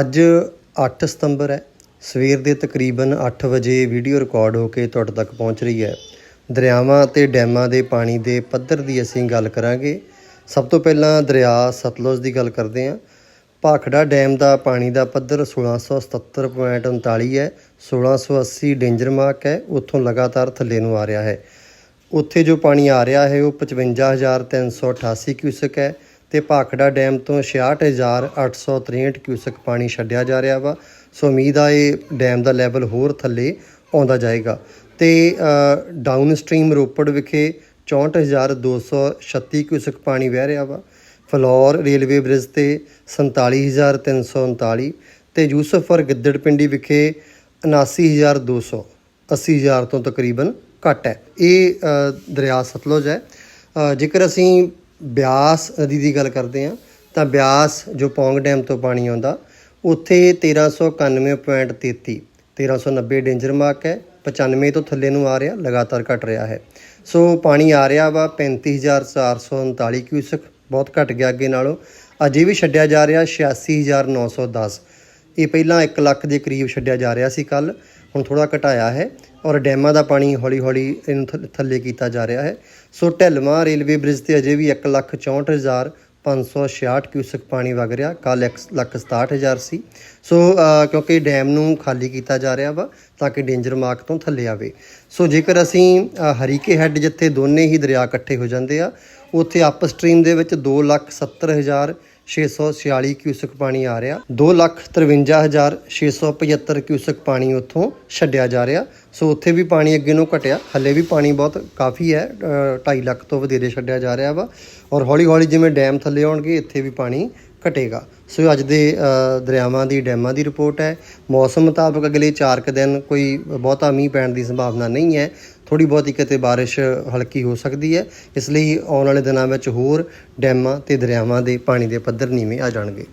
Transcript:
ਅੱਜ 8 ਸਤੰਬਰ ਹੈ। ਸਵੇਰ ਦੇ ਤਕਰੀਬਨ 8 ਵਜੇ ਵੀਡੀਓ ਰਿਕਾਰਡ ਹੋ ਕੇ ਤੁਹਾਡੇ ਤੱਕ ਪਹੁੰਚ ਰਹੀ ਹੈ। ਦਰਿਆਵਾਂ ਤੇ ਡੈਮਾਂ ਦੇ ਪਾਣੀ ਦੇ ਪੱਧਰ ਦੀ ਅਸੀਂ ਗੱਲ ਕਰਾਂਗੇ। ਸਭ ਤੋਂ ਪਹਿਲਾਂ ਦਰਿਆ ਸਤਲੁਜ ਦੀ ਗੱਲ ਕਰਦੇ ਹਾਂ। ਭਾਖੜਾ ਡੈਮ ਦਾ ਪਾਣੀ ਦਾ ਪੱਧਰ 1677.39 ਹੈ। 1680 ਡੇਂਜਰ ਮਾਰਕ ਹੈ। ਉੱਥੋਂ ਲਗਾਤਾਰ ਥੱਲੇ ਨੂੰ ਆ ਰਿਹਾ ਹੈ। ਉੱਥੇ ਜੋ ਪਾਣੀ ਆ ਰਿਹਾ ਹੈ, ਉਹ 55388 ਕਿਊਸਕ ਹੈ। ਤੇ ਭਾਖੜਾ ਡੈਮ ਤੋਂ 66863 ਕਿਊਸਕ ਪਾਣੀ ਛੱਡਿਆ ਜਾ ਰਿਹਾ ਵਾ। ਸੋ ਉਮੀਦ ਆ ਇਹ ਡੈਮ ਦਾ ਲੈਵਲ ਹੋਰ ਥੱਲੇ ਆਉਂਦਾ ਜਾਏਗਾ। ਤੇ ਡਾਊਨ ਸਟ੍ਰੀਮ ਰੋਪੜ ਵਿਖੇ 64236 ਕਿਊਸਕ ਪਾਣੀ ਵਹਿ ਰਿਹਾ ਵਾ। ਫਲੌਰ ਰੇਲਵੇ ਬ੍ਰਿਜ ਤੇ 47339 ਤੇ ਯੂਸਫਰ ਗਿੱਦੜ ਪਿੰਡੀ ਵਿਖੇ 79200 80000 ਤੋਂ ਤਕਰੀਬਨ ਘੱਟ ਹੈ। ਇਹ ਦਰਿਆ ਸਤਲੁਜ ਹੈ। ਜੇਕਰ ਅਸੀਂ ਬਿਆਸ ਨਦੀ ਦੀ ਗੱਲ ਕਰਦੇ ਹਾਂ, ਤਾਂ ਬਿਆਸ ਜੋ ਪੌਂਗ ਡੈਮ ਤੋਂ ਪਾਣੀ ਆਉਂਦਾ, ਉੱਥੇ 1391.33 1390 ਡੇਂਜਰ ਮਾਰਕ ਹੈ 95 ਤੋਂ ਥੱਲੇ ਨੂੰ ਆ ਰਿਹਾ, ਲਗਾਤਾਰ ਘਟ ਰਿਹਾ ਹੈ। ਸੋ ਪਾਣੀ ਆ ਰਿਹਾ ਵਾ 35439 ਕਿਊਸਕ, ਬਹੁਤ ਘਟ ਗਿਆ ਅੱਗੇ ਨਾਲੋਂ। ਅਜੇ ਵੀ ਛੱਡਿਆ ਜਾ ਰਿਹਾ 86910 ਇਹ ਪਹਿਲਾਂ 1 ਲੱਖ ਦੇ ਕਰੀਬ ਛੱਡਿਆ ਜਾ ਰਿਹਾ ਸੀ ਕੱਲ ਹੁਣ ਥੋੜਾ ਘਟਾਇਆ ਹੈ। ਔਰ ਡੈਮਾਂ ਦਾ ਪਾਣੀ ਹੌਲੀ-ਹੌਲੀ ਇਹਨੂੰ ਥ- ਥੱਲੇ ਕੀਤਾ ਜਾ ਰਿਹਾ ਹੈ। ਸੋ ਢਲਵਾਂ ਰੇਲਵੇ ਬ੍ਰਿਜ ਤੇ ਅਜੇ ਵੀ 164566 ਕਿਊਸਕ ਪਾਣੀ ਵਗ ਰਿਹਾ। ਕੱਲ 167000 ਸੀ। ਸੋ ਕਿਉਂਕਿ ਡੈਮ ਨੂੰ ਖਾਲੀ ਕੀਤਾ ਜਾ ਰਿਹਾ ਵਾ ਤਾਂ ਕਿ ਡੇਂਜਰ ਮਾਰਕ ਤੋਂ ਥੱਲੇ ਆਵੇ। ਸੋ ਜੇਕਰ ਅਸੀਂ ਹਰੀਕੇ ਹੈੱਡ ਜਿੱਥੇ ਦੋਨੇ ਹੀ ਦਰਿਆ ਇਕੱਠੇ ਹੋ ਜਾਂਦੇ ਆ, ਉੱਥੇ ਅਪਸਟ੍ਰੀਮ ਦੇ ਵਿੱਚ 270646 ਕਿਊਸਕ ਪਾਣੀ ਆ ਰਿਹਾ। 253675 ਕਿਊਸਕ ਪਾਣੀ ਉੱਥੋਂ ਛੱਡਿਆ ਜਾ ਰਿਹਾ। ਸੋ ਉੱਥੇ ਵੀ ਪਾਣੀ ਅੱਗੇ ਨੂੰ ਘਟਿਆ। ਹੱਲੇ ਵੀ ਪਾਣੀ ਬਹੁਤ ਕਾਫੀ ਹੈ 2.5 ਲੱਖ ਤੋਂ ਵਧੇਰੇ ਛੱਡਿਆ ਜਾ ਰਿਹਾ ਵਾ। ਔਰ ਹੌਲੀ ਹੌਲੀ ਜਿਵੇਂ ਡੈਮ ਥੱਲੇ ਆਉਣਗੇ, ਇੱਥੇ ਵੀ ਪਾਣੀ ਘਟੇਗਾ। ਸੋ ਅੱਜ ਦੇ ਦਰਿਆਵਾਂ ਦੀ, ਡੈਮਾਂ ਦੀ ਰਿਪੋਰਟ ਹੈ। ਮੌਸਮ ਮੁਤਾਬਕ ਅਗਲੇ 4 ਕੁ ਦਿਨ ਕੋਈ ਬਹੁਤਾ ਮੀਂਹ ਪੈਣ ਦੀ ਸੰਭਾਵਨਾ ਨਹੀਂ ਹੈ। ਥੋੜੀ ਬਹੁਤੀ ਕਿਤੇ ਬਾਰਿਸ਼ ਹਲਕੀ ਹੋ ਸਕਦੀ ਹੈ। ਇਸ ਲਈ ਆਉਣ ਵਾਲੇ ਦਿਨਾਂ ਵਿੱਚ ਹੋਰ ਡੈਮਾਂ ਤੇ ਦਰਿਆਵਾਂ ਦੇ ਪਾਣੀ ਦੇ ਪੱਧਰ ਨੀਵੇਂ ਆ ਜਾਣਗੇ।